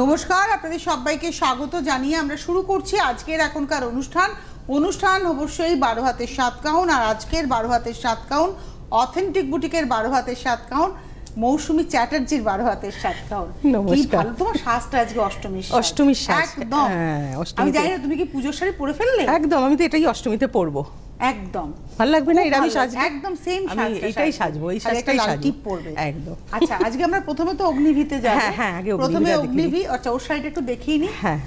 নমস্কার আপনাদের সবাইকে স্বাগত জানিয়ে আমরা শুরু করছি আজকের এখনকার অনুষ্ঠান। অনুষ্ঠান অবশ্যই বারো হাতের সাত কাউন আর আজকের বারো হাতের সাত কাউন অথেন্টিক বুটিকের বারো হাতের সাত কাউন মৌসুমী চ্যাটার্জির বারো হাতের সাত কাউন নমস্কার। তোমার সাজটা আজকে অষ্টমী অষ্টমী একদম। হ্যাঁ, আমি জানি না তুমি কি পুজোর শাড়ি পরে ফেললে? একদম আমি তো এটাই অষ্টমীতে পরবো। একদম। ভালো লাগবে না? এটা আমি সাজবো। একদম সেম আমি এটাই সাজবো। এই সাজটাই সাজবো। টিপ পরবে। একদম। আচ্ছা আজকে আমরা প্রথমে তো অগ্নিভিতে যাব। হ্যাঁ, হ্যাঁ, আগে প্রথমে অগ্নিভি আচ্ছা ওর শাড়িটা একটু দেখিয়ে নি। হ্যাঁ।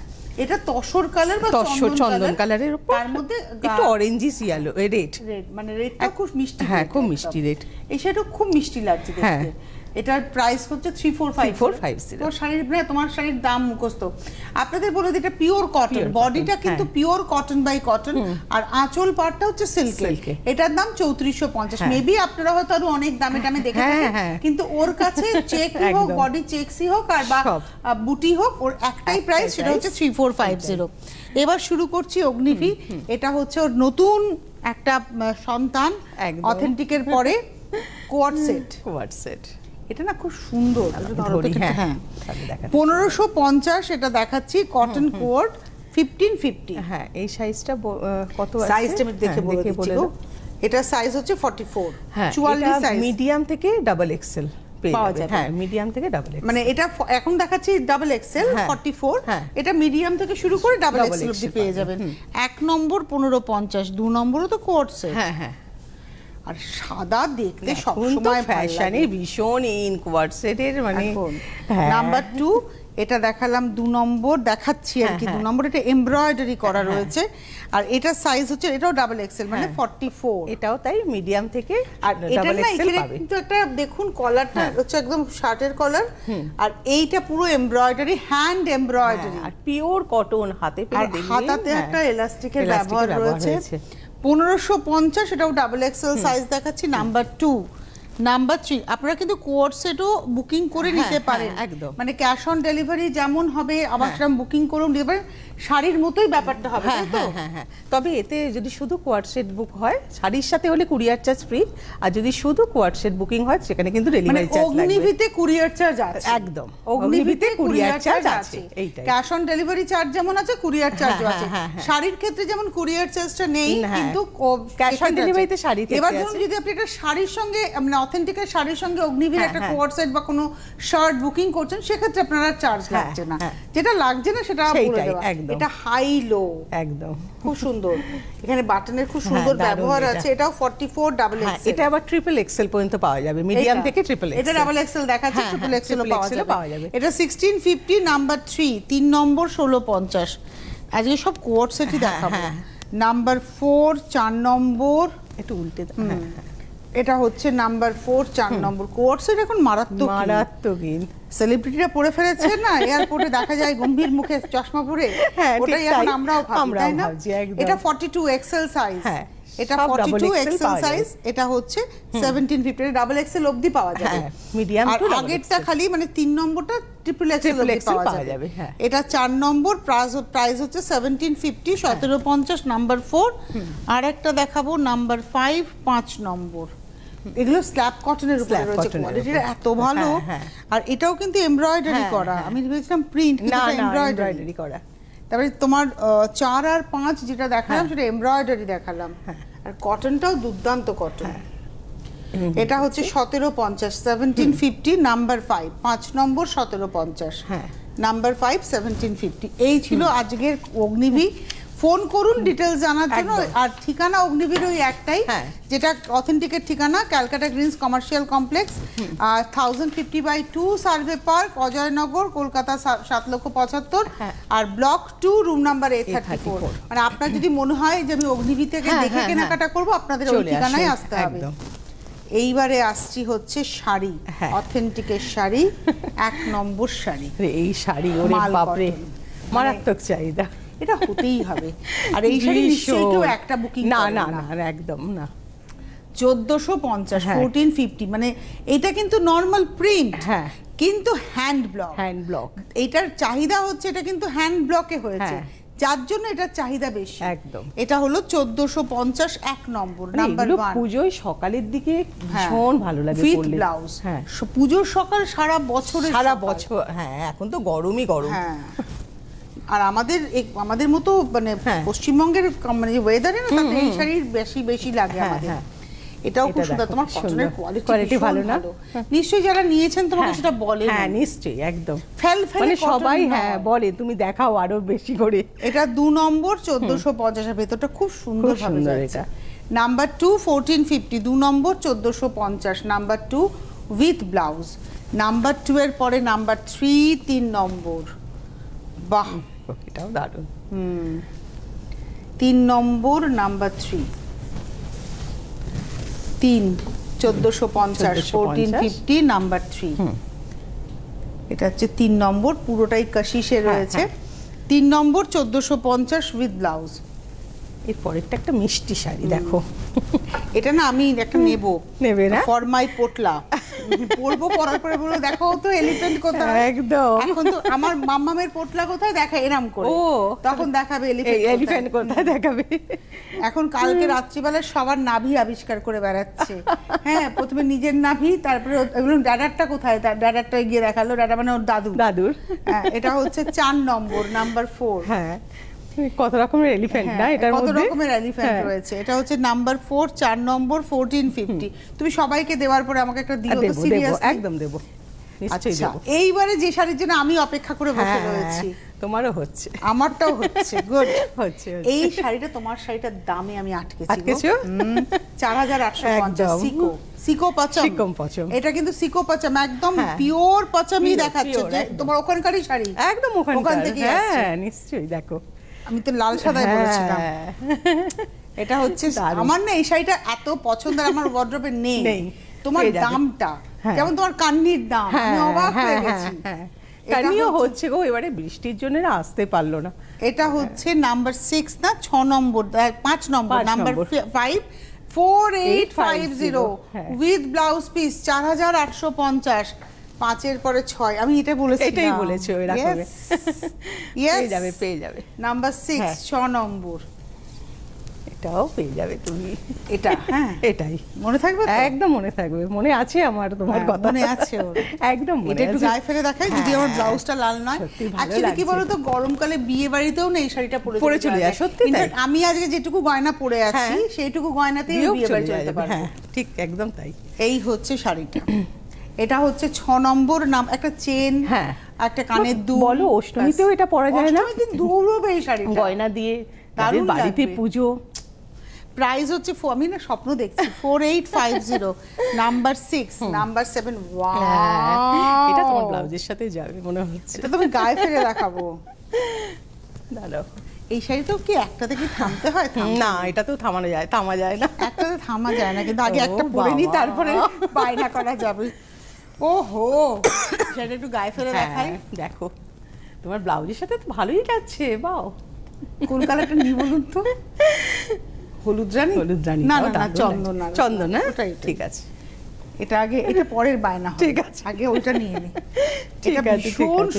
এটা তসর কালার বা তসর চন্দন কালারের উপর তার মধ্যে একটু অরেঞ্জি সিয়ালো রেড রেড মানে রেডটা খুব মিষ্টি হ্যাঁ, খুব মিষ্টি red। এই শাড়িটা খুব মিষ্টি লাগছে হ্যাঁ। দেখতে। এটার প্রাইস হচ্ছে থ্রি ফোর ফাইভ 3450 তোমার শাড়ির না তোমার শাড়ির দাম মুখস্থ। আপনাদের বলে দিই এটা পিওর কটন বডিটা কিন্তু হ্যাঁ। পিওর কটন বাই কটন আর আঁচল পাটটা হচ্ছে সিল্ক এটার দাম চৌত্রিশশো পঞ্চাশ। হ্যাঁ। মেবি আপনারা হয়তো আরও অনেক দামে দামে দেখে হ্যাঁ, হ্যাঁ। কিন্তু ওর কাছে চেক হোক বডি চেকসি হোক আর বা। বুটি হোক ওর একটাই প্রাইস সেটা হচ্ছে থ্রি ফোর ফাইভ জিরো এবার শুরু করছি অগ্নিভি। এটা হচ্ছে ওর নতুন একটা সন্তান। অথেন্টিকের পরে কোয়াড সেট কোয়ার সেট এটা না খুব সুন্দর। হ্যাঁ, হ্যাঁ। পনেরোশো পঞ্চাশ এটা দেখাচ্ছি কটন কোয়াড ফিফটিন ফিফটি হ্যাঁ এই সাইজটা কত সাইজটা আমি দেখে হ্যাঁ, বলে দিচ্ছি বলে। এটার সাইজ হচ্ছে ফর্টি ফোর হ্যাঁ চুয়াল্লিশ সাইজ মিডিয়াম থেকে ডাবল এক্সেল পেয়ে পাওয়া যাবে। হ্যাঁ মিডিয়াম থেকে ডাবল মানে এটা এখন দেখাচ্ছি ডাবল এক্সেল হ্যাঁ, ফর্টি ফোর হ্যাঁ। এটা মিডিয়াম থেকে শুরু করে ডাবল এক্সেল অব্দি পেয়ে যাবেন। এক নম্বর পনেরো পঞ্চাশ দু নম্বরও তো সেট হ্যাঁ হ্যাঁ। আর সাদা দেখতে সবসময় ফ্যাশনে ভীষণ ইন কোয়ার সেটের মানে হ্যাঁ। নাম্বার টু এটা দেখালাম দু নম্বর দেখাচ্ছি আর কি হ্যাঁ, দু হ্যাঁ। নম্বর এটা এমব্রয়ডারি করা হ্যাঁ। রয়েছে আর এটার সাইজ হচ্ছে এটাও ডাবল এক্সেল মানে হ্যাঁ। ফর্টি ফোর এটাও তাই মিডিয়াম থেকে আর এটা না এখানে কিন্তু একটা দেখুন কলারটা হ্যাঁ। হচ্ছে একদম শার্টের কলার আর এইটা পুরো এমব্রয়ডারি হ্যান্ড এমব্রয়ডারি হ্যাঁ, আর পিওর কটন হাতে আর হাতাতে হ্যাঁ, একটা এলাস্টিকের ব্যবহার রয়েছে পনেরোশো পঞ্চাশ এটাও ডাবল এক্সেল সাইজ দেখাচ্ছি নাম্বার টু নাম্বার থ্রি আপনারা কিন্তু কোয়ার সেটও বুকিং করে হ্যাঁ, নিতে হ্যাঁ, পারেন একদম। মানে ক্যাশ অন ডেলিভারি যেমন হবে আবার হ্যাঁ। সেরকম বুকিং করুন পারেন শাড়ির মতোই ব্যাপারটা হবে হ্যাঁ হ্যাঁ হ্যাঁ তবে এতে যদি শুধু কোয়ার সেট বুক হয় শাড়ির সাথে হলে কুরিয়ার চার্জ ফ্রি আর যদি শুধু কোয়ার সেট বুকিং হয় সেখানে কিন্তু মানে ডেলিভারি চার্জ লাগবে অগ্নিভিতে কুরিয়ার চার্জ আছে একদম। অগ্নিভিতে কুরিয়ার চার্জ আছে এইটাই। ক্যাশ অন ডেলিভারি চার্জ যেমন আছে কুরিয়ার চার্জও আছে। শাড়ির ক্ষেত্রে যেমন কুরিয়ার চার্জটা নেই। কিন্তু ক্যাশ অন ডেলিভারিতে তে শাড়ির এবার ধরুন যদি আপনি একটা শাড়ির সঙ্গে মানে অথেন্টিকের শাড়ির সঙ্গে অগ্নিভির হ্যাঁ, একটা হ্যাঁ। কোয়ার সেট বা কোনো শার্ট বুকিং করছেন সেক্ষেত্রে আপনার চার্জ হ্যাঁ, লাগছে না। হ্যাঁ। যেটা লাগছে না সেটা বলে দেওয়া। একদম। এটা হাই লো একদম। খুব সুন্দর। এখানে বাটনের খুব হ্যাঁ, সুন্দর ব্যবহার আছে। এটাও 44 ডাবল হ্যাঁ এক্সেল এটা আবার ট্রিপল এক্সেল পর্যন্ত পাওয়া যাবে। মিডিয়াম থেকে ট্রিপল এটা ডাবল এক্সেল দেখাচ্ছে হ্যাঁ, ট্রিপল হ্যাঁ, এক্সেল পাওয়া যাবে। এটা সিক্সটিন ফিফটি নাম্বার থ্রি তিন নম্বর ষোলো পঞ্চাশ। আজকে সব কোয়ার সেটই দেখাবো। হ্যাঁ। নাম্বার ফোর চার নম্বর। একটু উল্টে। হ্যাঁ, হ্যাঁ। এটা হচ্ছে নাম্বার ফোর চার নম্বর কোয়ার সেট এখন মারাত্মক মারাত্মক সেলিব্রিটিরা পরে ফেলেছে না? এয়ারপোর্টে দেখা যায় গম্ভীর মুখে চশমা পরে। হ্যাঁ, ওটাই এখন। আমরাও ভাবি তাই না। এটা 42 এক্সেল সাইজ হ্যাঁ, এটা সব double 42 এক্সেল সাইজ এটা হচ্ছে 1750 ডাবল এক্সেল অবধি পাওয়া যাবে। হ্যাঁ, medium আর আগেরটা খালি মানে তিন নম্বরটা ট্রিপল এক্সেল অবধি পাওয়া যাবে, হ্যাঁ। এটা চার নম্বর প্রাইস প্রাইস হচ্ছে 1750 1750 নাম্বার 4 আর একটা দেখাবো নাম্বার 5 পাঁচ নম্বর। এগুলো স্ল্যাব কটনের উপরে রয়েছে কোয়ালিটিটা এত ভালো। হ্যাঁ, হ্যাঁ। আর এটাও কিন্তু এমব্রয়ডারি করা। হ্যাঁ। আমি ভেবেছিলাম প্রিন্ট না এমব্রয়ডারি করা। তারপরে তোমার চার আর পাঁচ যেটা দেখালাম। সেটা এমব্রয়ডারি দেখালাম। আর কটনটাও দুর্দান্ত কটন এটা হচ্ছে সতেরো পঞ্চাশ সেভেন্টিন ফিফটি নাম্বার ফাইভ পাঁচ নম্বর সতেরো পঞ্চাশ। হ্যাঁ। নাম্বার ফাইভ সেভেন্টিন ফিফটি এই ছিল আজকের অগ্নিভি। ফোন করুন ডিটেলস জানার জন্য। আর ঠিকানা অগ্নিবীর ওই একটাই হ্যাঁ। যেটা অথেন্টিকের ঠিকানা Calcutta Greens commercial complex. R thousand fifty by two survey park Ajoynagar Kolkata সাত লক্ষ পঁচাত্তর। হ্যাঁ। আর block two room number A thirty four মানে আপনার যদি মনে হয় যে আমি অগ্নিবী থেকে হ্যাঁ, দেখে কেনাকাটা করব আপনাদের ওই ঠিকানায় আসতে হবে। এইবারে আসছি হচ্ছে শাড়ি। অথেন্টিকের শাড়ি এক নম্বর শাড়ি। এই শাড়ি ওরে বাপরে। মারাত্মক চাহিদা। এটা হতেই হবে। আর এই শাড়ি নিশ্চয়ই কেউ একটা বুকিং না না না। একদম না। চোদ্দশো পঞ্চাশ হ্যাঁ। ফোরটিন ফিফটি মানে এটা কিন্তু নর্মাল প্রিন্ট হ্যাঁ। কিন্তু হ্যান্ড ব্লক হ্যান্ড ব্লক এইটার চাহিদা হচ্ছে এটা কিন্তু হ্যান্ড ব্লকে হয়েছে। হ্যাঁ। যার জন্য এটার চাহিদা বেশি। একদম। এটা হলো চোদ্দশো পঞ্চাশ এক নম্বর মানে নাম্বার ওয়ান পুজোয় সকালের দিকে হ্যাঁ। ভীষণ ভালো লাগে পরলে। ব্লাউজ হ্যাঁ। পুজোর সকাল সারা বছরের সারা বছর হ্যাঁ এখন তো গরমই গরম। হ্যাঁ। আর আমাদের আমাদের মতো মানে হ্যাঁ। পশ্চিমবঙ্গের মানে ওয়েদারে না তাতে এই শাড়ির বেশি বেশি লাগে হ্যাঁ, আমাদের। হ্যাঁ। এটাও খুব সুন্দর। তোমার কটনের কোয়ালিটি ভালো না? নিশ্চয়ই যারা নিয়েছেন তোমাকে সেটা বলে হ্যাঁ নিশ্চয়ই একদম। ফেল ফেল মানে সবাই হ্যাঁ বলে তুমি দেখাও আরও বেশি করে। এটা দু নম্বর চোদ্দশো পঞ্চাশের ভেতরটা খুব সুন্দর সুন্দর এটা। নাম্বার টু ফোরটিন ফিফটি দু নম্বর চোদ্দশো পঞ্চাশ। Number two with blouse number two এর পরে নাম্বার থ্রি তিন নম্বর। বাহ! এটাও দারুণ। হুম। তিন নম্বর নাম্বার থ্রি তিন চোদ্দশো পঞ্চাশ 1450 ফোরটিন ফিফটি নাম্বার থ্রি এটা হচ্ছে তিন নম্বর পুরোটাই কাশিসে রয়েছে। তিন নম্বর চোদ্দশো পঞ্চাশ উইথ ব্লাউজ এর পরেরটা একটা মিষ্টি শাড়ি দেখো। এটা না আমি একটা নেব। নেবে না? ফর মাই পোটলা পরবো পরার পরে বলব দেখো তো এলিফ্যান্ট কোথায়? একদম। এখন তো আমার মাম্মামের পোটলা কোথায়? দেখা এরাম করে। ও। তখন দেখাবে এলিফ্যান্ট এলিফ্যান্ট কোথায়। দেখাবে? এখন কালকে রাত্রিবেলা সবার নাভি আবিষ্কার করে বেড়াচ্ছে। হ্যাঁ প্রথমে নিজের নাভি তারপরে এবং ড্যাডারটা কোথায়? তার ড্যাডারটা গিয়ে দেখাল ড্যাডা মানে ওর দাদু। দাদুর। হ্যাঁ এটা হচ্ছে চার নম্বর নাম্বার ফোর হ্যাঁ। কত রকমের এলিফ্যান্ট না এটার হ্যাঁ, কত রকমের এলিফ্যান্ট হ্যাঁ। রয়েছে এটা হচ্ছে নাম্বার ফোর চার নম্বর ফোরটিন ফিফটি তুমি সবাইকে দেওয়ার পরে আমাকে একটা দিও তো দেবো একদম দেবো নিশ্চয়ই আচ্ছা এইবারে যে শাড়ির জন্য আমি অপেক্ষা করে বসে হ্যাঁ রয়েছি তোমারও হচ্ছে আমারটাও হচ্ছে গুড হচ্ছে। এই শাড়িটা তোমার শাড়িটার দামে আমি আটকেছি আটকেছো? চার হাজার আটশো পঞ্চাশ একদম। সিকো সিকো পাচাম সিকোম পাচাম। এটা কিন্তু সিকো পাচাম একদম হ্যাঁ। পিওর পাচামই Pure, দেখাচ্ছে। তোমার ওখানকারই শাড়ি একদম ওখান ওখান আসছে। হ্যাঁ নিশ্চয়ই দেখো আমি তো লাল সাদায় বলেছিলাম। হ্যাঁ। এটা হচ্ছে আমার না এই শাড়িটা এত পছন্দের আমার ওয়ার্ড্রোবে নেই। তোমার দামটা। হ্যাঁ। যেমন তোমার কান্নির দাম আমি অবাক হয়ে গেছি। হ্যাঁ এটা কানিও হচ্ছে- গো এবারে বৃষ্টির জন্য না আসতে পারল না। এটা হচ্ছে নাম্বার সিক্স না ছ নম্বর পাঁচ নম্বর number. Five four eight five zero 850 হ্যাঁ। উইথ ব্লাউজ পিস চার হাজার আটশো পঞ্চাশ। পাঁচের পরে ছয়। আমি এটা বলেছি এটাই বলেছি বলেছ এরকম পেয়ে যাবে পেয়ে যাবে। নাম্বার সিক্স হ্যাঁ। ছ নম্বর। এটাও পেয়ে যাবে তুমি। এটা হ্যাঁ। এটাই। মনে থাকবে তো? একদম মনে থাকবে। মনে আছে আমার তোমার হ্যাঁ, কথা। মনে আছে একদম এটা একটু। গায়ে ফেলে দেখাই যদি আমার হ্যাঁ, ব্লাউজটা লাল নয়। অ্যাকচুয়ালি কি। বলতো গরমকালে বিয়ে বাড়িতেও না এই শাড়িটা পরে পরে চলে যায়, সত্যি। আমি আজকে যেটুকু গয়না পরে আছি। সেইটুকু গয়নাতেই বিয়ে বাড়ি চলে যাবে, পারব। হ্যাঁ ঠিক একদম তাই। এই হচ্ছে শাড়িটা। এটা হচ্ছে ছ নম্বর নাম একটা চেন হ্যাঁ। একটা কানের দুল। বলো, অষ্টমীতেও এটা পরা যায় না? অষ্টমীর দিন দৌড়বে এই শাড়িটা। গয়না দিয়ে তাদের বাড়িতে পুজো। প্রাইস হচ্ছে আমি না স্বপ্ন দেখছি four eight five zero number six number seven এটা তোমার ব্লাউজের সাথে যাবে মনে হচ্ছে। এটা তুমি গায়ে ফেলে দেখাবো। দাঁড়াও। এই শাড়িটাও কি একটাতে কি থামতে হয়? না এটা তো থামানো যায় থামা যায় না। একটাতে থামা যায় না কিন্তু আগে একটা পরে নি তারপরে বায়না করা যাবে। ওহো সেটা একটু গায়ে ফেলে দেখাই। হ্যাঁ, দেখো তোমার ব্লাউজের সাথে তো ভালোই যাচ্ছে বাও। কোন কালারটা নিই বলুন তো? হলুদ রানী? হলুদ রানী। না না চন্দন চন্দন হ্যাঁ? ওটাই। ঠিক আছে। এটা আগে এটা পরের বায়না। ঠিক আছে। আগে ওইটা নিয়ে নি ঠিক আছে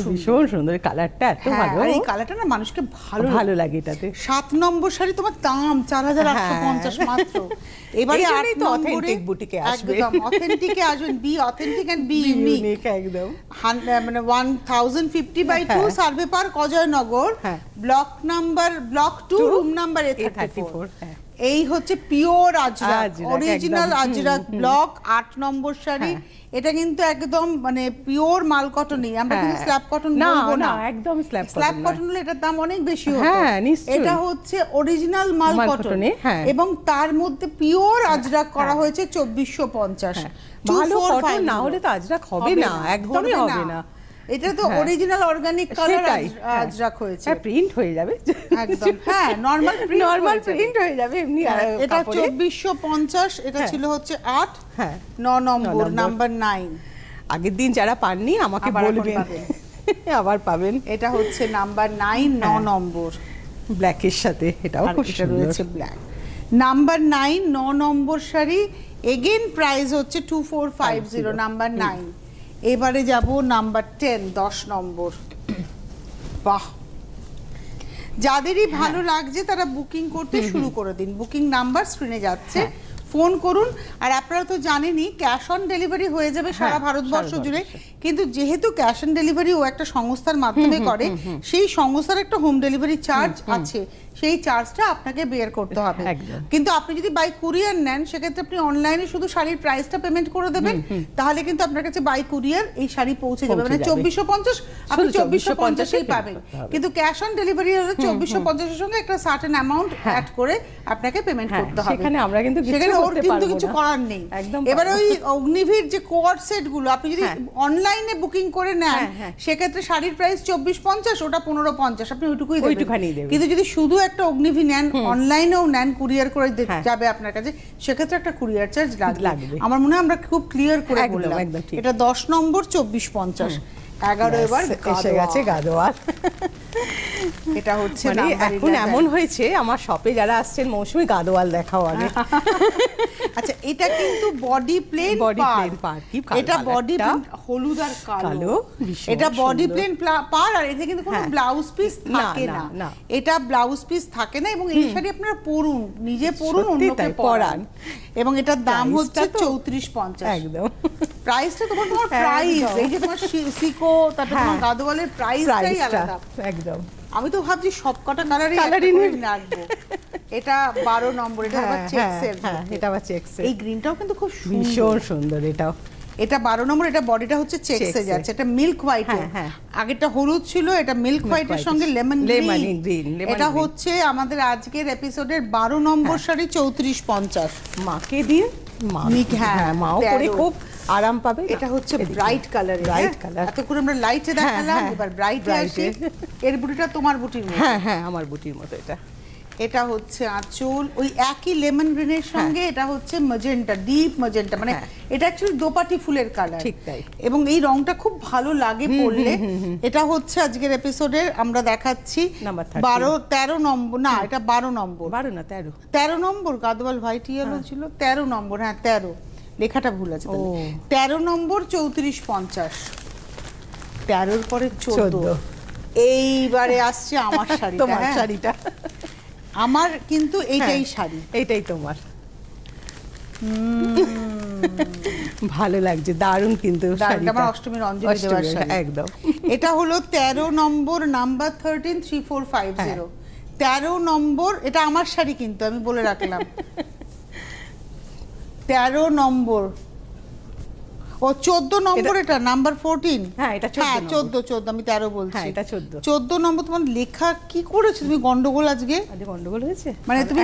ভীষণ সুন্দর। কালারটা এত হ্যাঁ, ভালো আর এই কালারটা না মানুষকে ভালো ভালো লাগে এটাতে সাত নম্বর শাড়ি তোমার দাম চার হাজার আটশো পঞ্চাশ হ্যাঁ। মাত্র এবারে এই তো boutique এ আসবে। একদম অথেন্টিকে আসবেন be authentic and be unique একদম মানে one thousand fifty by two হ্যাঁ। সার্ভে পার্ক অজয়নগর হ্যাঁ। Block number block two room number A thirty four হ্যাঁ। এই হচ্ছে pure Ajrakh original. Ajrakh block আট নম্বর শাড়ি হ্যাঁ। এটা কিন্তু একদম মানে পিওর মাল কটনই আমরা কিন্তু হ্যাঁ। স্ল্যাব কটন না, না একদম slab cotton স্ল্যাব কটন হলে এটার দাম অনেক বেশি হতো হ্যাঁ, নিশ্চয়ই। এটা হচ্ছে অরিজিনাল মাল কটন হ্যাঁ। এবং তার মধ্যে পিওর আজরাক করা হয়েছে চব্বিশশো পঞ্চাশ হ্যাঁ। ভালো কটন না হলে তো আজরাক হবে না একদমই হবে না এটা তো হ্যাঁ। অরিজিনাল অর্গানিক কালার হ্যাঁ। আজরাক হয়েছে হ্যাঁ প্রিন্ট হয়ে যাবে একদম হ্যাঁ নর্মাল প্রিন্ট নর্মাল প্রিন্ট হয়ে যাবে এমনি এটা কাপড়ে। চব্বিশশো পঞ্চাশ এটা হ্যাঁ। ছিল হচ্ছে আট হ্যাঁ ন নম্বর নম্বর। নাম্বার নাইন আগের দিন যারা পাননি আমাকে বলবেন। আবার পাবেন এটা হচ্ছে নাম্বার নাইন ন হ্যাঁ। নম্বর ব্ল্যাকের সাথে এটাও খুব এটা সুন্দর রয়েছে ব্ল্যাক নাম্বার নাইন ন নম্বর শাড়ি এগেন প্রাইস হচ্ছে two four five zero number nine এবারে যাব নাম্বার টেন দশ নম্বর। বাহ! যাদেরই ভালো লাগছে তারা বুকিং করতে শুরু করে দিন। বুকিং নাম্বার স্ক্রিনে যাচ্ছে। ফোন করুন। আর আপনারা তো জানেনই ক্যাশ অন ডেলিভারি হয়ে যাবে সারা হ্যাঁ, ভারতবর্ষ জুড়ে। কিন্তু যেহেতু ক্যাশ অন ডেলিভারি ও একটা সংস্থার মাধ্যমে করে সেই সংস্থার একটা হোম ডেলিভারি চার্জ আছে। সেই চার্জটা আপনাকে বের করতে হবে। কিন্তু আপনি যদি বাই কুরিয়ার নেন সেক্ষেত্রে আপনি অনলাইনে শুধু শাড়ির প্রাইসটা পেমেন্ট করে দেবেন। তাহলে কিন্তু আপনার কাছে বাই কুরিয়ার এই শাড়ি পৌঁছে যাবে। মানে। চব্বিশশো পঞ্চাশ আপনি চব্বিশশো 2450 পঞ্চাশেই পাবেন। কিন্তু ক্যাশ অন ডেলিভারি হলে চব্বিশশো পঞ্চাশের সঙ্গে একটা সার্টেন অ্যামাউন্ট অ্যাড করে আপনাকে পেমেন্ট হ্যাঁ, করতে হবে। সেখানে আমরা কিন্তু সেখানে ওর কিন্তু কিছু করার নেই এবার ওই অগ্নিভীর যে কোয়ার সেটগুলো আপনি যদি হ্যাঁ। অনলাইনে বুকিং করে নেন হ্যাঁ, হ্যাঁ। সেক্ষেত্রে শাড়ির প্রাইস চব্বিশ পঞ্চাশ ওটা পনেরো পঞ্চাশ আপনি ওইটুকুই দেবেন। কিন্তু যদি শুধু একটা অগ্নিভি নেন অনলাইনেও নেন কুরিয়ার করে হ্যাঁ। যাবে আপনার কাছে সেক্ষেত্রে একটা কুরিয়ার চার্জ লাগবে। আমার মনে হয় আমরা খুব ক্লিয়ার করে বললাম একদম এটা দশ নম্বর চব্বিশ পঞ্চাশ এগারো এবার এসে গেছে গাদোয়ার এটা হচ্ছে মানে এখন এমন হয়েছে আমার শপে যারা আসছেন মৌসুমি গাদোয়াল দেখাও আগে। আচ্ছা এটা কিন্তু বডি প্লেন Body plain পাড়, কি এটা বডি। হলুদ আর কালো। এটা বডি প্লেন পার আর এতে কিন্তু কোনো হ্যাঁ। ব্লাউজ পিস থাকে না। এটা ব্লাউজ পিস থাকে না এবং এই শাড়ি আপনারা পরুন নিজে পরুন অন্যকে পরান। এবং এটার দাম হচ্ছে চৌত্রিশ পঞ্চাশ। একদম। প্রাইসটা তোমার তোমার প্রাইস এই যে তোমার সি- সিকো তারপরে তোমার হ্যাঁ। প্রাইসটাই আলাদা। একদম। আমি তো ভাবছি সব কটা কালারই নেবে। রাখব। এটা বারো নম্বর এটা আবার হ্যাঁ, চেক্সের হ্যাঁ, এটা আবার চেক্সের এই গ্রিনটাও কিন্তু খুব সুন্দর। ভীষণ সুন্দর এটাও। এটা বারো নম্বর এটা বডিটা হচ্ছে চেক্সে যাচ্ছে। এটা মিল্ক হোয়াইট হ্যাঁ, হ্যাঁ। আগেরটা হলুদ ছিল এটা মিল্ক হোয়াইটের সঙ্গে লেমন গ্রিন এটা হচ্ছে আমাদের আজকের এপিসোডের বারো নম্বর শাড়ি চৌত্রিশ পঞ্চাশ। মাকে দিয়ে? হ্যাঁ, হ্যাঁ মাও পরে খুব আরাম পাবে? এটা হচ্ছে ব্রাইট কালার Bright colour। এত করে আমরা লাইটে হ্যাঁ, দেখালাম হ্যাঁ, এবার ব্রাইটে আসি। এর বুটিটা তোমার বুটির মতো। হ্যাঁ হ্যাঁ আমার বুটির মতো এটা। এটা হচ্ছে আঁচল ওই একই লেমন গ্রিনের সঙ্গে এটা হচ্ছে মজেন্টা ডিপ মজেন্টা মানে হ্যাঁ। এটা অ্যাকচুয়ালি দোপাটি ফুলের কালার ঠিক তাই। এবং এই রংটা খুব ভালো লাগে পরলে। এটা হচ্ছে আজকের এপিসোডের আমরা দেখাচ্ছি Number 13 বারো তেরো নম্বর না এটা বারো নম্বর। বারো না তেরো। তেরো নম্বর গাদওয়াল হোয়াইট ইয়েলো ছিল তেরো নম্বর হ্যাঁ তেরো। লেখাটা ভুল আছে তেরো নম্বর চৌত্রিশ পঞ্চাশ। তেরোর পরে চোদ্দ। এইবারে আসছে আমার শাড়িটা তোমার হ্যাঁ। শাড়িটা। আমার কিন্তু এইটাই হ্যাঁ, শাড়ি। এইটাই তোমার। ভালো লাগছে দারুণ কিন্তু শাড়িটা। আমার অষ্টমীর অঞ্জলি দেওয়ার একদম। এটা হলো তেরো নম্বর number thirteen three four five zero তেরো নম্বর এটা আমার শাড়ি কিন্তু আমি বলে রাখলাম। তেরো নম্বর। ও চোদ্দ নম্বর এটা নাম্বার ফোরটিন হ্যাঁ, এটা হ্যাঁ চোদ্দ চোদ্দ আমি তেরো বলছি। হ্যাঁ, এটা 14 চোদ্দ নম্বর তোমার লেখা কি করেছ? তুমি গন্ডগোল আজকে? আজকে গন্ডগোল হয়েছে? মানে তুমি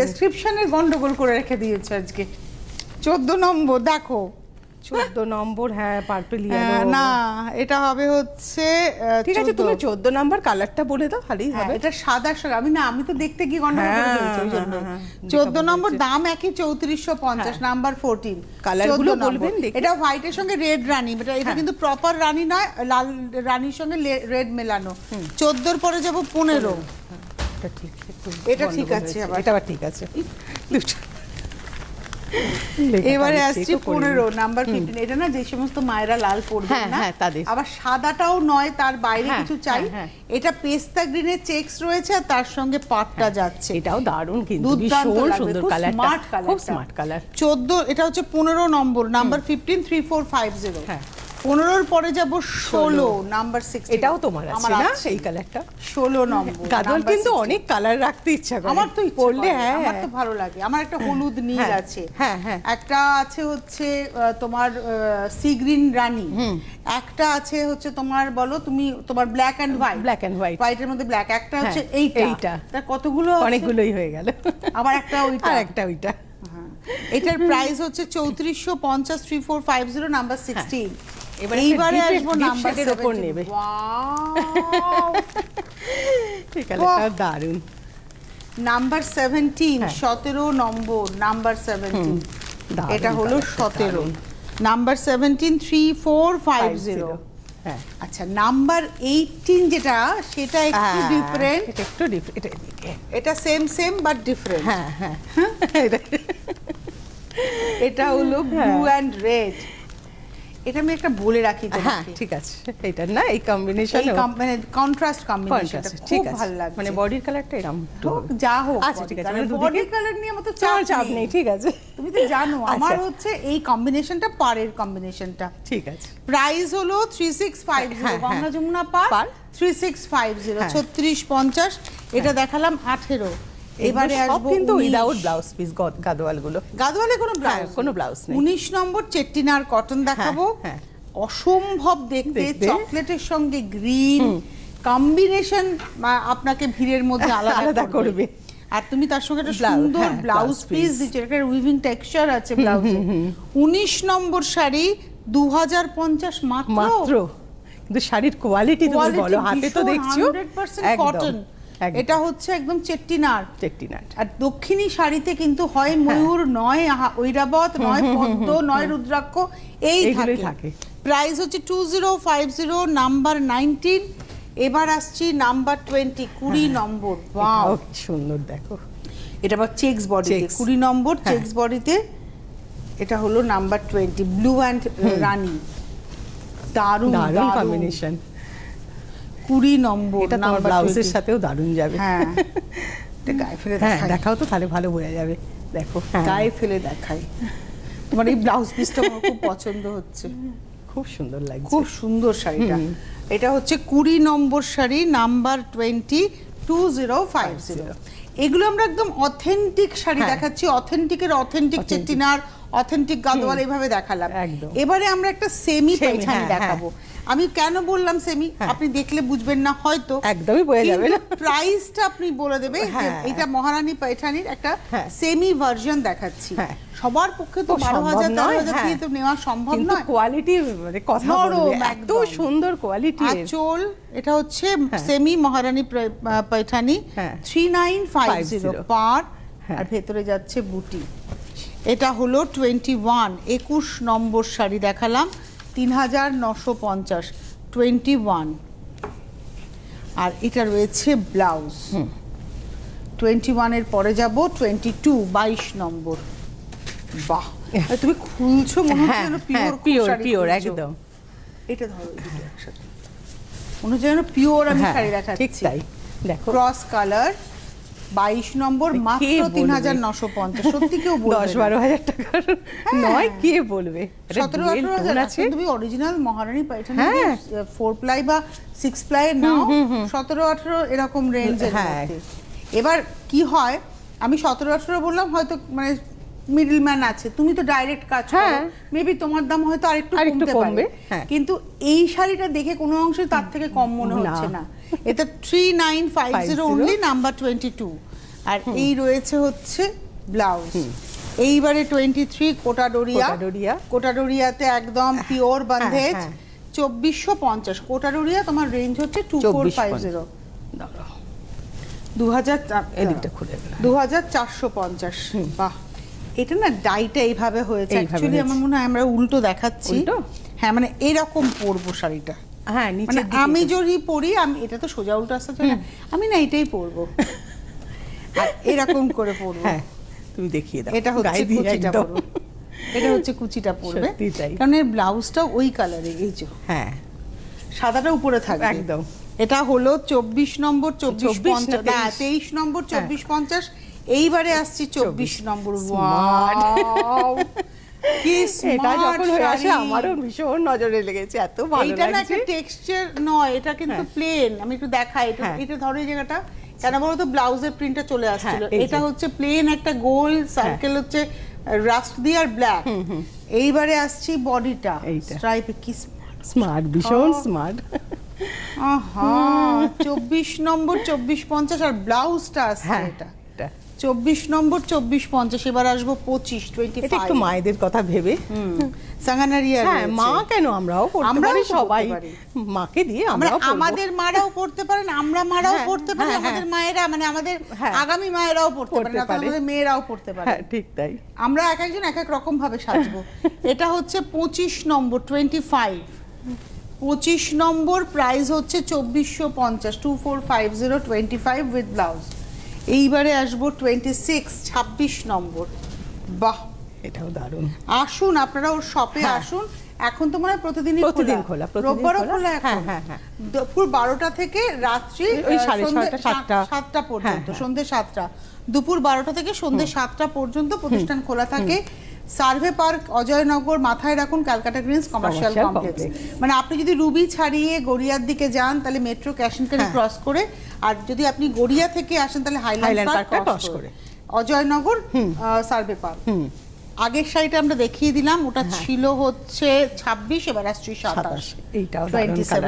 ডেসক্রিপশনের গন্ডগোল করে রেখে দিয়েছ আজকে। চোদ্দ নম্বর দেখো। চোদ্দ নম্বর হ্যাঁ পার্পল আহ, না এটা হবে হচ্ছে ঠিক আছে তুমি চোদ্দ নাম্বার কালারটা বলে দাও হালেই হ্যাঁ, হবে। এটা সাদা সঙ্গে আমি না আমি তো দেখতে গিয়ে গন্ডগোল হ্যাঁ, হ্যাঁ, হ্যাঁ, চোদ্দ নম্বর দাম একই চৌত্রিশশো পঞ্চাশ নাম্বার ফোরটিন কালারগুলো বলবেন এটা হোয়াইটের সঙ্গে রেড রানী এটা এটা কিন্তু প্রপার রানী নয় লাল রানীর সঙ্গে রেড মেলানো। চোদ্দোর পরে যাব পনেরো। এটা ঠিক এটা ঠিক আছে এটা ঠিক আছে। এবারে আসছি পনেরো নাম্বার ফিফটিন এটা না যে সমস্ত মায়েরা লাল পরবেন হ্যাঁ, না হ্যাঁ। আবার সাদাটাও নয় তার বাইরে হ্যাঁ, কিছু চাই। এটা পেস্তা গ্রিনের চেক্স রয়েছে আর তার সঙ্গে পাটটা যাচ্ছে। এটাও দারুণ কিন্তু ভীষণ সুন্দর কালার স্মার্ট কালার খুব স্মার্ট কালার চোদ্দ এটা হচ্ছে পনেরো নম্বর number fifteen three four five zero হ্যাঁ। পনেরোর পরে যাব ষোলো নাম্বার সিক্স এটাও তোমার আছে না? এই কালারটা ষোলো নম্বর গাদল কিন্তু অনেক কালার রাখতে ইচ্ছা করে। আমার তো পড়লে হ্যাঁ আমার তো ভালো লাগে। আমার একটা হলুদ নীল হ্যাঁ, আছে। হ্যাঁ, হ্যাঁ। একটা আছে হচ্ছে তোমার সি গ্রিন রানী। একটা আছে হচ্ছে তোমার বলো তুমি তোমার black and white Black and white। হোয়াইটের মধ্যে ব্ল্যাক একটা হ্যাঁ, হচ্ছে এইটা। এইটা। তা কতগুলো অনেকগুলোই হয়ে গেল। আবার একটা ওইটা। আর একটা ওইটা। হ্যাঁ। এটার প্রাইস হচ্ছে চৌত্রিশশো পঞ্চাশ three four five zero number sixteen এইবারে আসব deep নাম্বার shade এর ওপর নেবে। কালারটা দারুণ। নাম্বার সেভেন্টিন হ্যাঁ। সতেরো নম্বর নাম্বার সেভেন্টিন এটা হলো সতেরো। Number seventeen three four five zero হ্যাঁ। আচ্ছা নাম্বার এইটিন যেটা সেটা একটু হ্যাঁ, ডিফারেন্ট একটু ডিফারেন্ট এটা সেম সেম বাট ডিফারেন্ট হ্যাঁ হ্যাঁ। এটা- এটা হলো ব্লু অ্যান্ড রেড এটা আমি একটা বলে রাখি হ্যাঁ ঠিক আছে। এটা না এই কম্বিনেশন মানে কন্ট্রাস্ট কম্বিনেশন ঠিক আছে। ভালো লাগছে। মানে বডির কালারটা এরকম। যা হোক আচ্ছা ঠিক আছে মানে বডি কালার নিয়ে আমার তো চাপ চাপ নেই। ঠিক আছে। তুমি তো জানো আমার আচ্ছা। হচ্ছে এই কম্বিনেশনটা পারের কম্বিনেশনটা ঠিক আছে। প্রাইস হলো থ্রি সিক্স ফাইভ হ্যাঁ, জিরো হ্যাঁ। গঙ্গা যমুনা পার পার। থ্রি সিক্স ফাইভ জিরো হ্যাঁ। ছত্রিশ পঞ্চাশ। এটা দেখালাম আঠেরো। এবারে আসব কিন্তু উইদাউট ব্লাউজ পিস গাদোয়ালগুলো গাদোয়ালে কোনো ব্লাউজ হ্যাঁ, কোনো blouse নেই। উনিশ নম্বর চেট্টিনার কটন দেখাবো হ্যাঁ। অসম্ভব দেখতে। চকলেটের সঙ্গে গ্রিন কম্বিনেশন আপনাকে ভিড়ের মধ্যে আলাদা আলাদা করবে। আর তুমি তার সঙ্গে একটা সুন্দর হ্যাঁ, ব্লাউজ পিস। দিচ্ছে একটা উইভিং টেক্সচার আছে ব্লাউজে উনিশ নম্বর শাড়ি দু হাজার পঞ্চাশ মাত্র মাত্র কিন্তু শাড়ির কোয়ালিটি তুমি বলো হাতে তো দেখছ 100% cotton। এটা হচ্ছে একদম চেট্টিনার। চেট্টিনাট আর দক্ষিণী শাড়িতে কিন্তু হয় ময়ূর নয় ঐরাবত নয় পদ্ম নয় রুদ্রাক্ষ এই থাকে। প্রাইস হচ্ছে two zero five zero number nineteen এবার আসছি নাম্বার টোয়েন্টি কুড়ি নম্বর। বাও সুন্দর দেখো। এটা আবার চেক্স বডিতে। কুড়ি নম্বর হ্যাঁ। চেক্স বডিতে এটা হলো নাম্বার টোয়েন্টি ব্লু অ্যান্ড রানি। দারুণ দারুণ কম্বিনেশন কুড়ি নম্বর এটা তোমার ব্লাউজের সাথেও দারুণ যাবে। হ্যাঁ। গায়ে ফেলে হ্যাঁ দেখাও তো তাহলে ভালো বোঝা যাবে। দেখো হ্যাঁ, গায়ে ফেলে দেখাই। তোমার এই ব্লাউজ পিসটা আমার খুব পছন্দ হচ্ছে। খুব সুন্দর লাগছে। খুব সুন্দর শাড়িটা। এটা হচ্ছে কুড়ি নম্বর sari number twenty two zero five zero. এগুলো আমরা একদম অথেন্টিক শাড়ি হ্যাঁ। দেখাচ্ছি। অথেন্টিকের অথেন্টিক। চেটিনার অথেন্টিক গাদোয়াল এইভাবে দেখালাম এবারে আমরা একটা সেমি পাইঠানি হ্যাঁ, দেখাবো আমি কেন বললাম সেমি হ্যাঁ। আপনি দেখলে বুঝবেন না হয়তো একদমই বোঝা যাবে না প্রাইসটা আপনি বলে দেবে হ্যাঁ। এটা মহারানী পাইঠানির একটা হ্যাঁ। সেমি ভার্সন দেখাচ্ছি হ্যাঁ। সবার পক্ষে তো বারো হাজার তেরো হাজার হ্যাঁ। দিয়ে তো নেওয়া সম্ভব কিন্তু নয় কোয়ালিটি মানে কথা এত একদম। সুন্দর কোয়ালিটি আঁচল এটা হচ্ছে হ্যাঁ। সেমি মহারানী হ্যাঁ। থ্রি নাইন ফাইভ জিরো পার হ্যাঁ। আর ভেতরে যাচ্ছে বুটি এটা হলো টোয়েন্টি ওয়ান একুশ নম্বর শাড়ি দেখালাম তিন হাজার নশো পঞ্চাশ টোয়েন্টি ওয়ান আর এটা রয়েছে ব্লাউজ। টোয়েন্টি ওয়ানের পরে যাব টোয়েন্টি টু বাইশ নম্বর। বাহ! তুমি খুলছো মনে হচ্ছে হ্যাঁ যেন হ্যাঁ পিওর পিওর পিওর একদম। এটা ধরো একসাথে। মনে হচ্ছে যেন পিওর আমি শাড়ি শাড়ি ঠিক দেখাচ্ছি তাই। দেখো। ক্রস কালার বাইশ নম্বর মাত্র তিন হাজার নশো পঞ্চাশ। সত্যি কেউ দশ বারো হাজার টাকার নয় কে বলবে? সতেরো আঠেরো হাজার। আছে? তুমি অরিজিনাল মহারানী পাইঠানি হ্যাঁ। ফোর প্লাই বা সিক্স প্লাই নাও সতেরো আঠেরো এরকম রেঞ্জ হ্যাঁ। এবার কি হয়? আমি সতেরো আঠেরো বললাম হয়তো মানে মিডল ম্যান আছে তুমি তো ডাইরেক্ট কাজ করো হ্যাঁ। মেবি তোমার দাম হয়তো আরেকটু কমতে পারে। হ্যাঁ। কিন্তু এই শাড়িটা দেখে কোনো অংশে তার থেকে কম মনে হচ্ছে না। এটা three nine five zero only number twenty two আর এই রয়েছে হচ্ছে ব্লাউজ এইবারে টোয়েন্টি থ্রি কোটাডোরিয়া। কোটাডোরিয়া। কোটাডোরিয়াতে একদম পিওর বান্ধেজ হ্যাঁ। চব্বিশশো পঞ্চাশ। কোটাডোরিয়া তোমার রেঞ্জ হচ্ছে টু ফোর ফাইভ জিরো দু হাজার এদিকটা খুলে দু হাজার চারশো পঞ্চাশ। বাহ। এটা না ডাইটা এইভাবে হয়েছে। অ্যাকচুয়ালি আমার মনে হয় আমরা উল্টো দেখাচ্ছি। হ্যাঁ মানে এরকম পরবো শাড়িটা। হ্যাঁ মানে নিচে আমি যদি পরি আমি এটা তো সোজা উল্টো আসতে না। আমি না এটাই পরবো। আর এরকম করে পরবো। হ্যাঁ তুমি দেখিয়ে দাও। এটা হচ্ছে কুচিটা। পরবে। এটা হচ্ছে কুচিটা পরবে। কারণ এর ব্লাউজটা ওই কালারে এই যে। হ্যাঁ। সাদাটা উপরে থাকবে। একদম। এটা হলো চব্বিশ নম্বর চব্বিশ 24 না পঞ্চাশ না 23 তেইশ নম্বর চব্বিশ পঞ্চাশ এইবারে আসছি চব্বিশ। নম্বর Smart. Wow! কি এটা যখন হয়ে আসে আমারও ভীষণ নজরে লেগেছে এত ভালো এইটা না একটা টেক্সচার নয় এটা কিন্তু হ্যাঁ। প্লেন আমি একটু দেখাই এটা হ্যাঁ। এটা ধরো জায়গাটা। কেন বলো তো ব্লাউজের প্রিন্টটা চলে আসছিল। হ্যাঁ, এটা হচ্ছে প্লেন একটা গোল সার্কেল হচ্ছে রাস্ট দিয়ে আর ব্ল্যাক এইবারে আসছি বডিটা। স্ট্রাইপে কি স্মার্ট ভীষণ. স্মার্ট আহা চব্বিশ নম্বর চব্বিশ পঞ্চাশ আর ব্লাউজটা আসছে হ্যাঁ। এটা। চব্বিশ নম্বর চব্বিশ পঞ্চাশ এবার আসব পঁচিশ টোয়েন্টি এটা একটু মায়েদের কথা ভেবে। সাঙ্গানারিয়া হ্যাঁ মা কেন? আমরাও পারি সবাই। মাকে দিয়ে আমরা আমাদের মারাও পড়তে পারেন আমরা মারাও হ্যাঁ, পড়তে পারি হ্যাঁ, আমাদের। মায়েরা মানে আমাদের। আগামী মায়েরাও পড়তে পারে না আমাদের মেয়েরাও পড়তে পারে। ঠিক তাই। আমরা এক একজন এক এক রকম ভাবে সাজবো। এটা হচ্ছে পঁচিশ নম্বর টোয়েন্টি ফাইভ পঁচিশ নম্বর প্রাইস হচ্ছে চব্বিশশো পঞ্চাশ two four five zero twenty five with blouse এইবারে আসব টোয়েন্টি সিক্স ছাব্বিশ নম্বর। বাহ! এটাও দারুণ। আসুন আপনারা ওর শপে হ্যাঁ। আসুন। এখন তো মনে হয় প্রতিদিনই প্রতিদিন খোলা, প্রতিদিন রোববারও খোলা। হ্যাঁ, এখন। হ্যাঁ, হ্যাঁ। দুপুর বারোটা থেকে রাত্রি ওই সাড়ে সাত- সাতটা। সাতটা পর্যন্ত সন্ধ্যে হ্যাঁ। সন্ধে সাতটা। দুপুর বারোটা থেকে সন্ধে সাতটা পর্যন্ত প্রতিষ্ঠান খোলা থাকে। সার্ভে পার্ক অজয়নগর মাথায় রাখুন ক্যালকাটা গ্রিনস কমার্শিয়াল কমপ্লেক্স। মানে আপনি যদি রুবি ছাড়িয়ে গড়িয়ার দিকে যান তাহলে মেট্রো ক্যাশনকারি হ্যাঁ। ক্রস করে আর যদি আপনি গড়িয়া থেকে আসেন তাহলে হাইল্যান্ড পার্ক ক্রস করে। Ajoynagar Survey Park. আগের শাড়িটা আমরা দেখিয়ে দিলাম ওটা ছিল হচ্ছে ছাব্বিশ এবার আসছে সাতাশ। এইটাও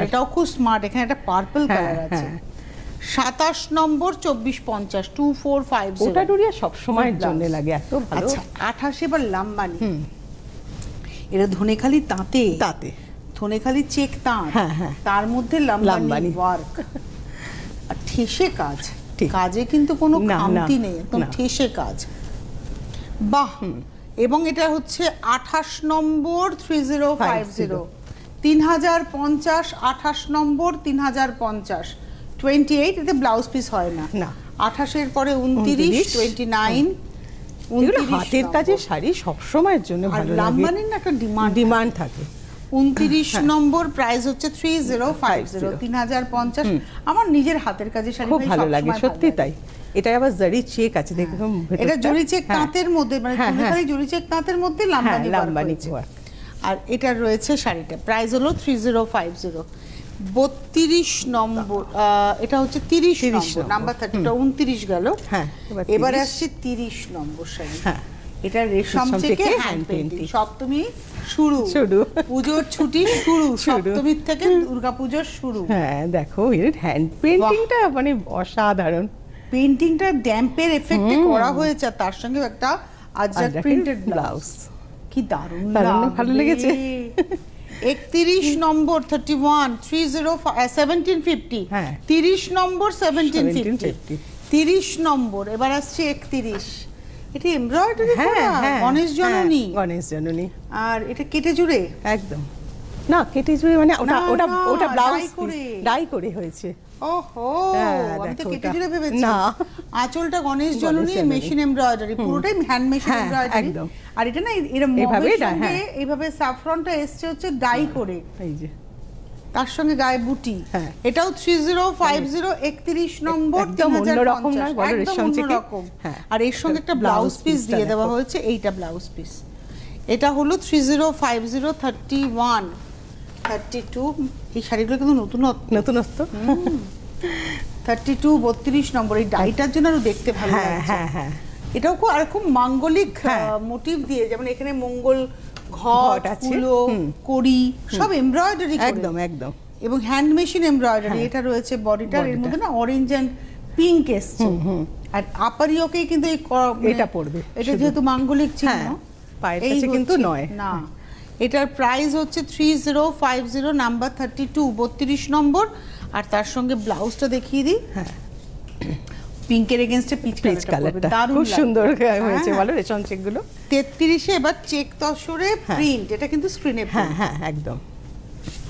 এটাও খুব স্মার্ট এখানে একটা পার্পল হ্যাঁ, কালার আছে। হ্যাঁ। সাতাশ নম্বর চব্বিশ পঞ্চাশ টু ফোর ফাইভ ওটা ডুরিয়া সব সময়ের জন্য লাগে এত ভালো। আচ্ছা আঠাশে এবার লাম্বানি। এটা ধনেখালি তাঁতে। তাতে। ধনেখালি চেক তাঁত। হ্যাঁ, হ্যাঁ। তার মধ্যে লাম্বানি। ওয়ার্ক ঠেসে কাজ। কাজে কিন্তু কোনো খামতি নেই একদম ঠেসে কাজ। বাহ! এবং এটা হচ্ছে আঠাশ নম্বর থ্রি জিরো ফাইভ জিরো তিন হাজার পঞ্চাশ আঠাশ নম্বর তিন হাজার পঞ্চাশ। টোয়েন্টি এইট এতে ব্লাউজ পিস হয় না। না। আঠাশের পরে উনতিরিশ টোয়েন্টি নাইন হাতের কাজের শাড়ি সব সময়ের জন্য ভালো লাগে। না একটা ডিমান্ড ডিমান্ড থাকে। উনত্রিশ নম্বর প্রাইস হচ্ছে থ্রি জিরো ফাইভ জিরো তিন হাজার পঞ্চাশ। আমার নিজের হাতের কাজের শাড়ি খুব ভালো লাগে সত্যি তাই। এটা আবার জারি চেক আছে দেখুন ভেতরটা। এটা জরি চেক হ্যাঁ। তাঁতের মধ্যে মানে হ্যাঁ, হ্যাঁ। খালি জরি চেক তাঁতের মধ্যে হ্যাঁ লাম্বানি লাম্বানি আর এটা রয়েছে শাড়িটা। প্রাইস হলো থ্রি জিরো ফাইভ জিরো বত্রিশ নম্বর এটা হচ্ছে তিরিশ 30 নম্বর নম্বর। থার্টিটা উনত্রিশ গেল। হ্যাঁ, এবার আসছে তিরিশ নম্বর শাড়ি হ্যাঁ। এটা রেশম থেকে হ্যান্ড পেন্টিং সপ্তমী শুরু। শুরু। পুজোর ছুটি শুরু। সপ্তমীর থেকে দুর্গাপুজোর শুরু। হ্যাঁ দেখো এর হ্যান্ড পেন্টিংটা মানে অসাধারণ। পেন্টিংটা ড্যাম্পের এফেক্টে করা হয়েছে তার সঙ্গে একটা আজরাক প্রিন্টেড ব্লাউজ কি দারুণ ভালো লেগেছে? একত্রিশ নম্বর thirty one three zero seventeen fifty. তিরিশ নম্বর সেভেন্টিন 1750 ফিফটি তিরিশ নম্বর এবার আসছে একত্রিশ। এটা এমব্রয়ডারি হ্যাঁ হ্যাঁ গণেশ জননী। হ্যাঁ, গণেশ জননী। আর এটা কেটে জুড়ে একদম। না কেটে জুড়ে মানে ওটা ওটা ওটা ব্লাউজ ডাই করে হয়েছে। ওহো হ্যাঁ, আমি তো কেটে জুড়ে ভেবেছি না। আঁচলটা গণেশ জননী। মেশিন এমব্রয়ডারি পুরোটাই হ্যান্ড মেশিন হ্যাঁ, এমব্রয়ডারি একদম। আর এটা না এরকম এইভাবে মবের dye, সঙ্গে হ্যাঁ। এইভাবে সাফরনটা এসছে হচ্ছে ডাই করে এই যে তার সঙ্গে গায়ে বুটি হ্যাঁ। এটাও থ্রি জিরো ফাইভ জিরো একত্রিশ নম্বর একদম 3050, অন্যরকম নয়, বলো একদম রেশম থেকে। অন্যরকম। হ্যাঁ। আর এর সঙ্গে একটা একটা ব্লাউজ পিস দিয়ে দেওয়া হয়েছে এইটা ব্লাউজ পিস এটা হলো three zero five zero thirty one thirty two এই শাড়িগুলো কিন্তু নতুনত্ব। থার্টি টু বত্রিশ নম্বর এই ডাইটার জন্য আরও দেখতে ভালো হ্যাঁ হ্যাঁ হ্যাঁ। এটাও খুব আর খুব মাঙ্গলিক। মোটিভ দিয়ে যেমন এখানে মঙ্গল ঘট ঘট কুলো কড়ি সব এমব্রয়ডারি একদম একদম। এবং হ্যান্ড মেশিন এমব্রয়ডারি। এটা রয়েছে বডিটার এর মধ্যে না অরেঞ্জ এন্ড পিঙ্ক এসছে। আর আপারিওকেই কিন্তু এই মানে এটা পড়বে, এটা যেহেতু মাঙ্গলিক চিহ্ন পায়ের কাছে কিন্তু নয়। না। এটার প্রাইস হচ্ছে three zero five zero number thirty two বত্রিশ নম্বর। আর তার সঙ্গে ব্লাউজটা দেখিয়ে দিই। হ্যাঁ। পিঙ্কের এগেনস্টে পিচ পিচ কালারটা খুব সুন্দর হয়েছে বলো রেশম চেকগুলো তেত্রিশে এবার চেক তসরে হ্যাঁ। প্রিন্ট এটা কিন্তু স্ক্রিনে হ্যাঁ হ্যাঁ একদম।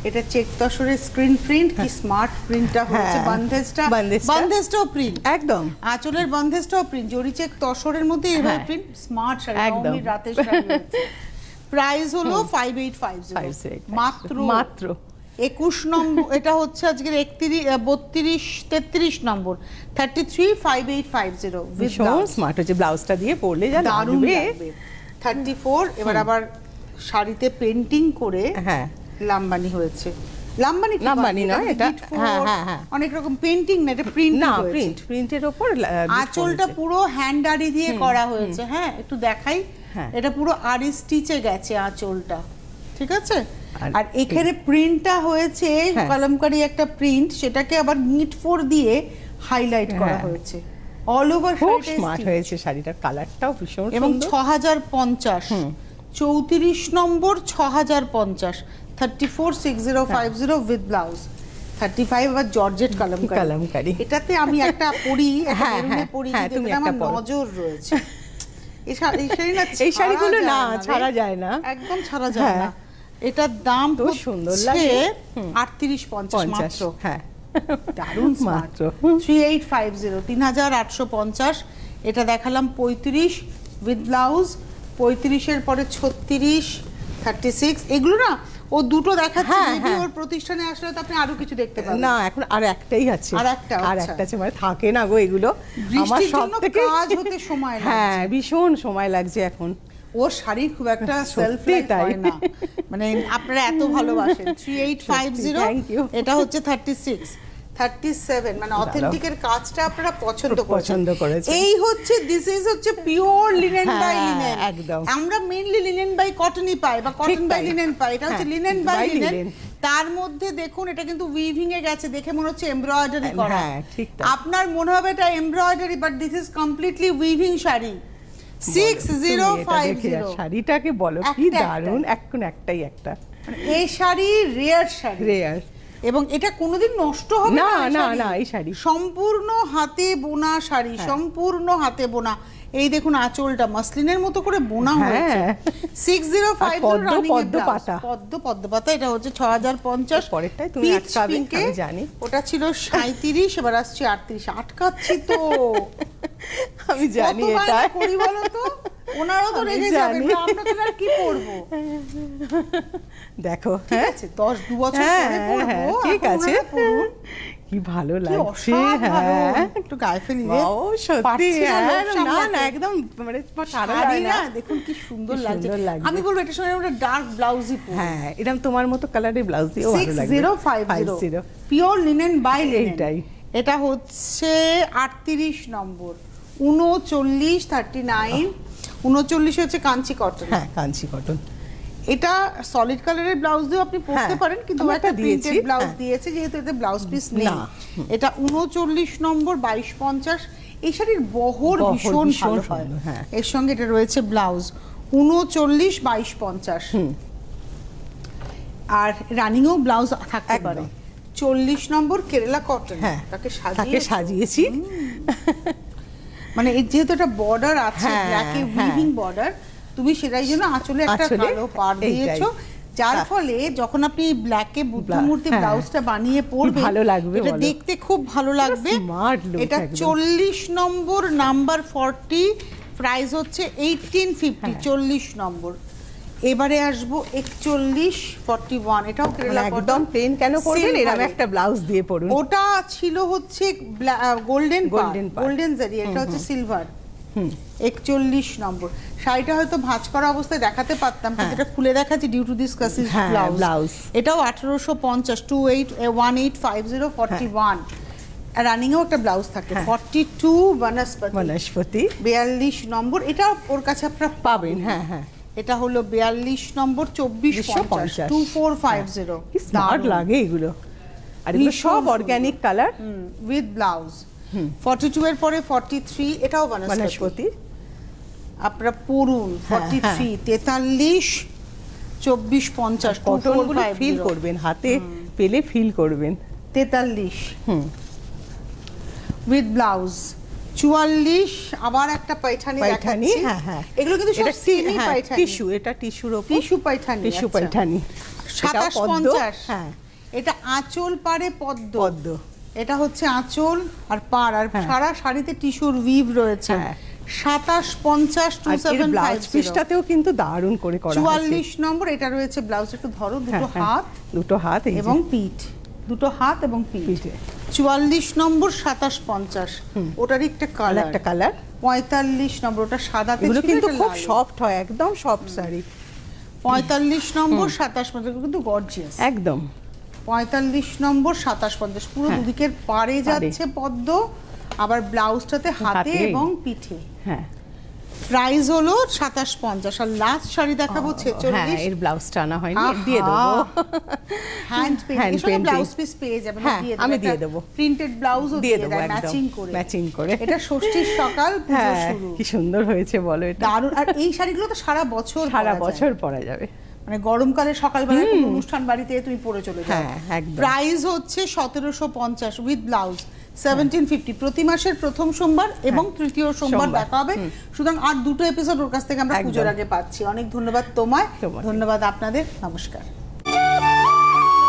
এটা চেক তসরে স্ক্রিন প্রিন্ট কি স্মার্ট প্রিন্টটা হচ্ছে হ্যাঁ। বান্ধেজটা বান্ধেজটা। বান্ধেজটাও প্রিন্ট একদম। আঁচলের বন্ধেজটাও প্রিন্ট জরি চেক তসরের মধ্যে এভাবে হ্যাঁ। প্রিন্ট স্মার্ট শাড়ি একদম। রাতের শাড়ি প্রাইস হলো ফাইভ এইট ফাইভ মাত্র মাত্র। একুশ নম্বর এটা হচ্ছে আজকের একত্রিশ বত্রিশ তেত্রিশ নম্বর। Thirty three five eight five zero ভীষণ স্মার্ট হচ্ছে ব্লাউজটা দিয়ে পরলে যা দারুণ থার্টি ফোর এবার আবার শাড়িতে পেন্টিং করে হ্যাঁ। লাম্বানি হয়েছে। লাম্বানি লাম্বানি এটা এটা- হ্যাঁ, হ্যাঁ, হ্যাঁ। অনেক রকম পেন্টিং না এটা প্রিন্ট না প্রিন্ট প্রিন্টের ওপর আঁচলটা পুরো হ্যান্ড দিয়ে করা হয়েছে হ্যাঁ একটু দেখাই। এটা পুরো আড়ি স্টিচে গেছে আঁচলটা ঠিক আছে? আর আর এখানে প্রিন্টটা হয়েছে হ্যাঁ। কলমকারি একটা প্রিন্ট সেটাকে আবার নিট ফোর দিয়ে হাইলাইট করা হ্যাঁ। হয়েছে। অল ওভার খুব স্মার্ট হয়েছে শাড়িটার কালারটাও ভীষণ এবং ছ সুন্দর। হাজার পঞ্চাশ। চৌত্রিশ নম্বর ছ হাজার পঞ্চাশ। Thirty four six zero five zero with blouse thirty five আবার জর্জেট কালামকারি। কালামকারি। এটাতে আমি একটা পরি হ্যাঁ, হ্যাঁ, হ্যাঁ, এটাতে আমার নজর রয়েছে। এই শাড়িগুলো না, ছাড়া যায় না। একদম ছাড়া যায় হ্যাঁ। না এটার দাম তো সুন্দর লাগে। আটত্রিশ পঞ্চাশ পঞ্চাশ মাত্র হ্যাঁ দারুণ মাত্র। থ্রি এইট ফাইভ জিরো তিন হাজার আটশো পঞ্চাশ এটা দেখালাম পঁয়ত্রিশ উইথ ব্লাউজ পঁয়ত্রিশের পরে ছত্রিশ থার্টি সিক্স এগুলো না ও দুটো দেখাচ্ছে হ্যাঁ, হ্যাঁ। ওর প্রতিষ্ঠানে আসলে তো আপনি আরও কিছু দেখতে পাবেন না এখন আর একটাই আছে আর একটা, আর আচ্ছা। একটা আছে মানে থাকে না গো এগুলো আমার সব থেকে কাজ হতে সময় লাগছে। হ্যাঁ ভীষণ সময় লাগছে এখন ওর শাড়ি খুব একটা সেলফ লাইফ। হয় না মানে আপনারা এত ভালোবাসেন three eight five zero thank you. এটা হচ্ছে থার্টি সিক্স থার্টি সেভেন মানে অথেন্টিকের কাজটা আপনারা পছন্দ পছন্দ করেছেন। এই হচ্ছে দিস ইজ হচ্ছে পিওর লিনেন বাই লিনেন একদম। আমরা মেইনলি লিনেন বাই কটনই পাই বা কটন বাই লিনেন পাই। এটা হচ্ছে লিনেন বাই লিনেন তার মধ্যে দেখুন এটা কিন্তু উইভিং এ গেছে দেখে মনে হচ্ছে এমব্রয়ডারি করা। হ্যাঁ, আপনার মনে হবে এটা embroidery but this is completely weaving sari. Six zero five zero শাড়িটাকে বলো কি দারুণ এখন একটাই একটা। এই শাড়ি রেয়ার শাড়ি। রেয়ার এবং এটা কোনোদিন নষ্ট হবে না, না, না, এই শাড়ি। সম্পূর্ণ হাতে বোনা শাড়ি হ্যাঁ। সম্পূর্ণ হাতে বোনা এই দেখুন আঁচলটা মাসলিনের মতো করে বোনা হয়েছে হ্যাঁ। সিক্স জিরো ফাইভ পদ্ম, পাতা। পদ্ম পদ্ম পাতা এটা হচ্ছে ছ হাজার পঞ্চাশ পরেরটাই তুমি আটকাবে, আমি জানি। ওটা ছিল সাঁত্রিশ এবার আসছে আটত্রিশ আটকাচ্ছি তো আমি জানি এটা করি বলো তো ওনারও তো রেগে যাবে জানি। আপনাকে আর কি দেখো ঠিক হ্যাঁ। আছে দশ দু বছর হ্যাঁ পরে হ্যাঁ ঠিক আছে। কি ভালো লাগছে হ্যাঁ। একটু গায়ে। ও সত্যি না না একদম মানে শাড়ি না দেখুন কি সুন্দর লাগছে। আমি বলব এটার সঙ্গে আমরা ডার্ক ব্লাউজই পরি হ্যাঁ এরকম তোমার মতো কালারের ব্লাউজ দিয়েও ভালো five zero pure linen by এইটাই। এটা হচ্ছে আটত্রিশ নম্বর উনচল্লিশ থার্টি নাইন উনচল্লিশ হচ্ছে কাঞ্চি কটন হ্যাঁ কাঞ্চি কটন এটা সলিড কালারের ব্লাউজ দিয়েও আপনি পরতে হ্যাঁ, পারেন কিন্তু একটা দিয়েছি, প্রিন্টেড ব্লাউজ হ্যাঁ। দিয়েছে যেহেতু এতে ব্লাউজ পিস নেই। এটা উনচল্লিশ নম্বর বাইশ পঞ্চাশ। এই শাড়ির বহর ভীষণ ভালো হয়। হ্যাঁ। এর সঙ্গে এটা রয়েছে ব্লাউজ উনচল্লিশ বাইশ পঞ্চাশ। আর রানিংও ব্লাউজ থাকতে। পারে। চল্লিশ নম্বর কেরালা কটন হ্যাঁ তাকে তাকে সাজিয়ে সাজিয়েছি। মানে যেহেতু একটা বর্ডার আছে হ্যাঁ, ব্ল্যাকে হ্যাঁ। উইভিং বর্ডার তুমি সেটাই জন্য আঁচলে একটা কালো পার দিয়েছ যার হ্যাঁ। ফলে যখন আপনি ব্ল্যাকে বুদ্ধমূর্তি হ্যাঁ। ব্লাউজটা বানিয়ে পরবেন ভালো লাগবে এটা দেখতে খুব ভালো লাগবে এটা। চল্লিশ নম্বর নাম্বার ফর্টি প্রাইস হচ্ছে এইটিন ফিফটি হ্যাঁ। চল্লিশ নম্বর এবারে আসব একচল্লিশ ফর্টি ওয়ান এটাও কেরালা মানে একদম প্লেন কেন করবেন? এরকম একটা ব্লাউজ দিয়ে পরুন। ওটা ছিল হচ্ছে গোল্ডেন গোল্ডেন গোল্ডেন জারি এটা হচ্ছে সিলভার একচল্লিশ নম্বর। শাড়িটা হয়তো ভাঁজ করা অবস্থায় দেখাতে পারতাম কিন্তু এটা খুলে দেখাচ্ছি ডিউ টু দিস কাসিস হ্যাঁ, ব্লাউজ এটাও আঠারোশো পঞ্চাশ two eight one eight five zero forty one রানিংয়েও একটা ব্লাউজ থাকে হ্যাঁ। ফর্টি টু বনস্পতি। বনস্পতি। বিয়াল্লিশ নম্বর এটা ওর কাছে আপনারা পাবেন। হ্যাঁ হ্যাঁ। এটা হলো বিয়াল্লিশ নম্বর চব্বিশ পঞ্চাশ two four five zero smart লাগে এগুলো। আর এগুলো সব। Organic colour with blouse forty two এর পরে ফর্টি থ্রি এটাও বনস্পতি। আপনারা পড়ুন ফর্টি হ্যাঁ। থ্রি তেতাল্লিশ চব্বিশ পঞ্চাশ কটন ফিল করবেন হাতে পেলে ফিল করবেন। তেতাল্লিশ। হুম। উইথ ব্লাউজ চুয়াল্লিশ আবার একটা পাইঠানি দেখাচ্ছি। হ্যাঁ হ্যাঁ। এগুলো কিন্তু সব এটা সেমি হ্যাঁ, টিস্যু এটা টিস্যুর ওপর। টিস্যু পাইঠানি টিস্যু আচ্ছা। পঞ্চাশ। হ্যাঁ। এটা আঁচল পারে পদ্ম। পদ্ম। এটা হচ্ছে আঁচল আর পার আর। সারা শাড়িতে টিস্যুর উইভ রয়েছে। সাতাশ পঞ্চাশ টু সেভেন ব্লাউজ পিসটাতেও কিন্তু দারুণ করে করা চুয়াল্লিশ নম্বর এটা রয়েছে ব্লাউজ একটু ধরো দুটো হাত দুটো হাত এবং পিঠ। দুটো হাত এবং পিঠে। চুয়াল্লিশ নম্বর সাতাশ পঞ্চাশ। ওটারই একটা কালার একটা কালার পঁয়তাল্লিশ নম্বর ওটা সাদাতে এগুলো কিন্তু খুব সফট হয় একদম সফট শাড়ি। পঁয়তাল্লিশ নম্বর সাতাশ পঞ্চাশ কিন্তু গর্জিয়াস একদম। পঁয়তাল্লিশ নম্বর সাতাশ পঞ্চাশ পুরো হ্যাঁ। দুদিকের পারে যাচ্ছে পদ্ম আবার ব্লাউজটাতে হাতে। এবং পিঠে। হ্যাঁ। প্রাইস হলো সাতাশ পঞ্চাশ। আর লাস্ট শাড়ি দেখাবো হ্যাঁ ছেচল্লিশ। এর ব্লাউজটা আনা হয়নি দিয়ে দেবো। Hand painting। ব্লাউজ পিস পেয়ে যাবেন হ্যাঁ, আমি দিয়ে দেবো। প্রিন্টেড ব্লাউজও দিয়ে দেবো ম্যাচিং করে। ম্যাচিং করে। এটা ষষ্ঠীর সকাল পুজো হ্যাঁ শুরু। কি সুন্দর হয়েছে বলো এটা। দারুণ। আর এই শাড়িগুলো তো সারা বছর সারা বছর পরা যাবে। মানে গরমকালে সকালবেলা অনুষ্ঠান বাড়িতে তুমি পরে চলে যাও। হ্যাঁ। প্রাইস হচ্ছে সতেরোশো পঞ্চাশ উইথ ব্লাউজ সেভেন্টিন ফিফটি প্রতি মাসের প্রথম সোমবার এবং তৃতীয় সোমবার হ্যাঁ। দেখা হবে। সুতরাং আর দুটো এপিসোড ওর কাছ থেকে আমরা পুজোর আগে পাচ্ছি। অনেক ধন্যবাদ তোমায়। ধন্যবাদ আপনাদের। নমস্কার।